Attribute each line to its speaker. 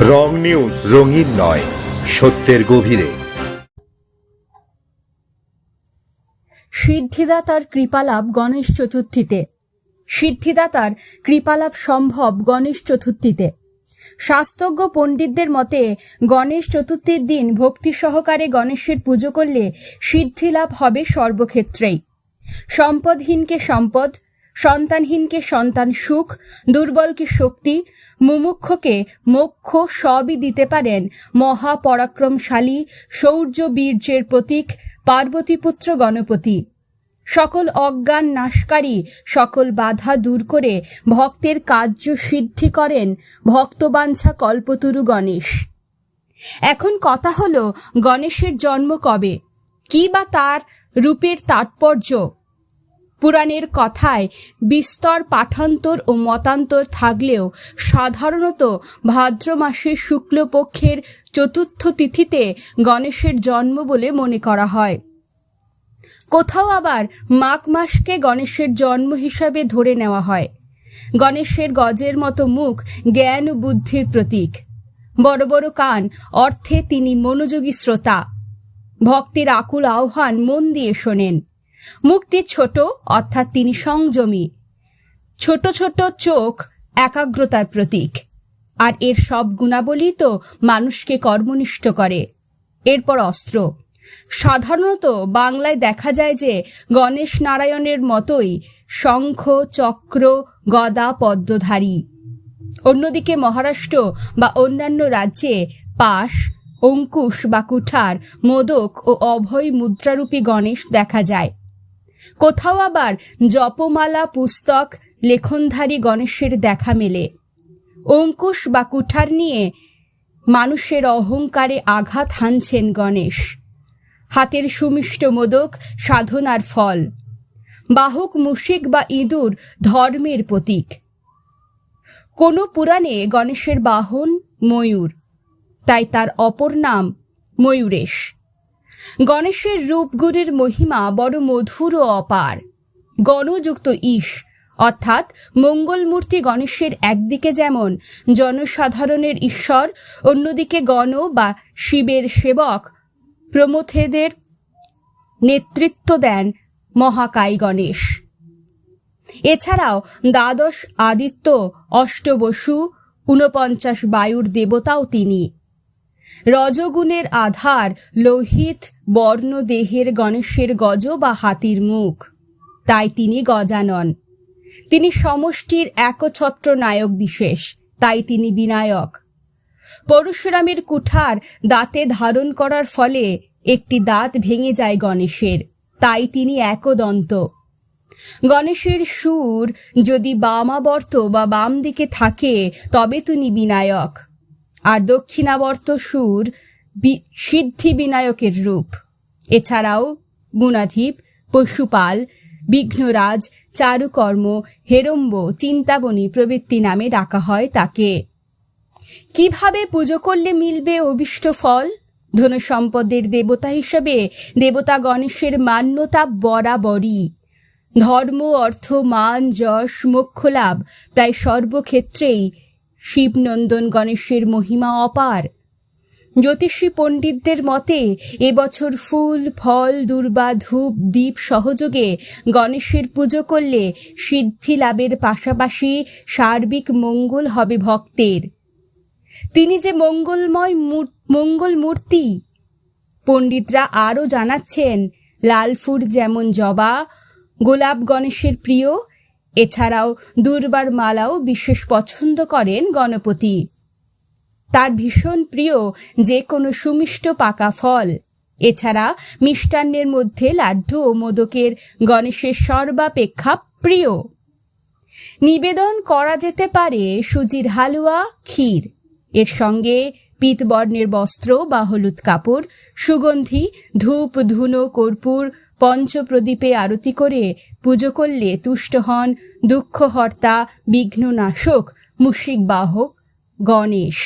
Speaker 1: রং news, রঙিন নয়, সত্যের গভীরে।
Speaker 2: সিদ্ধিদাতার কৃপালাভ গণেশ চতুর্থীতে। সিদ্ধিদাতার কৃপালাভ সম্ভব গণেশ চতুর্থীতে। শাস্ত্রজ্ঞ পণ্ডিতদের মতে, গণেশ চতুর্থীর দিন ভক্তি সহকারে গণেশের পুজো করলে সিদ্ধি লাভ হবে সর্বক্ষেত্রেই। সম্পদহীনকে সম্পদ সন্তানহীনকে সন্তান সুখ, দুর্বলকে শক্তি, মুমুক্ষকে মোক্ষ সবই দিতে পারেন মহাপরাক্রমশালী শৌর্য বীর্যের প্রতীক পার্বতীপুত্র গণপতি। সকল অজ্ঞান নাশকারী সকল বাধা দূর করে ভক্তের কার্য সিদ্ধি করেন ভক্তবাঞ্ছা কল্পতরু গণেশ। এখন কথা হলো গণেশের জন্ম কবে? কি বা তার রূপের তাৎপর্য? পুরাণের কথায় বিস্তর পাঠান্তর ও মতান্তর থাকলেও সাধারণত ভাদ্র মাসের শুক্লপক্ষের চতুর্থ তিথিতে গণেশের জন্ম বলে মনে করা হয়। কোথাও আবার মাঘ মাসকে গণেশের জন্ম হিসাবে ধরে নেওয়া হয়। গণেশের গজের মতো মুখ জ্ঞান ও বুদ্ধির প্রতীক। বড় বড় কান অর্থে তিনি মনোযোগী শ্রোতা। ভক্তের আকুল আহ্বান মন দিয়ে শোনেন। মুখটি ছোট, অর্থাৎ তিনি সংযমী। ছোট ছোট চোখ একাগ্রতার প্রতীক। আর এর সব গুণাবলী তো মানুষকে কর্মনিষ্ঠ করে। এরপর অস্ত্র। সাধারণত বাংলায় দেখা যায় যে গণেশ নারায়ণের মতোই শঙ্খ, চক্র, গদা, পদ্মধারী। অন্যদিকে মহারাষ্ট্র বা অন্যান্য রাজ্যে পাশ, অঙ্কুশ বা কুঠার, মোদক ও অভয় মুদ্রারূপী গণেশ দেখা যায়। কোথাও আবার জপমালা, পুস্তক, লেখনধারী গণেশের দেখা মেলে। অঙ্কুশ বা কুঠার নিয়ে মানুষের অহংকারে আঘাত হানছেন গণেশ। হাতের সুমিষ্ট মোদক সাধনার ফল। বাহক মুশিক বা ইঁদুর ধর্মের প্রতীক। কোনো পুরাণে গণেশের বাহন ময়ূর, তাই তার অপর নাম ময়ূরেশ। গণেশের রূপগুরির মহিমা বড় মধুর ও অপার। গণযুক্ত ঈশ অর্থাৎ মঙ্গলমূর্তি গণেশের একদিকে যেমন জনসাধারণের ঈশ্বর, অন্যদিকে গণ বা শিবের সেবক প্রমথেদের নেতৃত্ব দেন মহাকাই গণেশ। এছাড়াও দ্বাদশ আদিত্য, অষ্টবসু, ঊনপঞ্চাশ বায়ুর দেবতাও তিনি। রজগুণের আধার, লোহিত বর্ণ দেহের গণেশের গজ বা হাতির মুখ। তাই তিনি গজানন। তিনি সমষ্টির একছত্র নায়ক বিশেষ, তাই তিনি বিনায়ক। পরশুরামের কুঠার দাঁতে ধারণ করার ফলে একটি দাঁত ভেঙে যায় গণেশের, তাই তিনি একদন্ত। গণেশের সুর যদি বামাবর্ত বা বাম দিকে থাকে, তবে তিনি বিনায়ক। আর দক্ষিণাবর্ত সুর সিদ্ধি বিনায়কের রূপ। এছাড়াও গুণাধীপ, পশুপাল, বিঘ্নরাজ, চারুকর্ম, হেরম্ব, চিন্তাবনী প্রবৃত্তি নামে ডাকা হয় তাকে। কীভাবে পুজো করলে মিলবে অভিষ্ট ফল? ধনু সম্পদের দেবতা হিসেবে দেবতা গণেশের মান্যতা বরাবরই। ধর্ম, অর্থ, মান, যশ, মোক্ষ লাভ প্রায় সর্বক্ষেত্রেই শিবনন্দন গণেশের মহিমা অপার। জ্যোতিষী পণ্ডিতদের মতে, এবছর ফুল, ফল, দুর্বা, ধূপ দ্বীপ সহযোগে গণেশের পুজো করলে সিদ্ধি লাভের পাশাপাশি সার্বিক মঙ্গল হবে ভক্তের। তিনি যে মঙ্গলময় মঙ্গল মূর্তি। পণ্ডিতরা আরও জানাচ্ছেন লাল ফুল যেমন জবা, গোলাপ গণেশের প্রিয় এছাড়াও দুর্বার মালাও বিশেষ পছন্দ করেন গণপতি। তার ভীষণ প্রিয় যে কোনো সুমিষ্ট পাকা ফল। এছাড়া মিষ্টান্নের মধ্যে লাড্ডু ও মোদকের গণেশের সর্বাপেক্ষা প্রিয়। নিবেদন করা যেতে পারে সুজির হালুয়া, ক্ষীর। এর সঙ্গে পিতবর্ণের বস্ত্র বা হলুদ কাপড়, সুগন্ধি, ধূপ, ধুনো, কর্পূর পঞ্চপ্রদীপে আরতি করে পুজো করলে তুষ্ট হন দুঃখহর্তা বিঘ্ননাশক মুশিক বাহক গণেশ।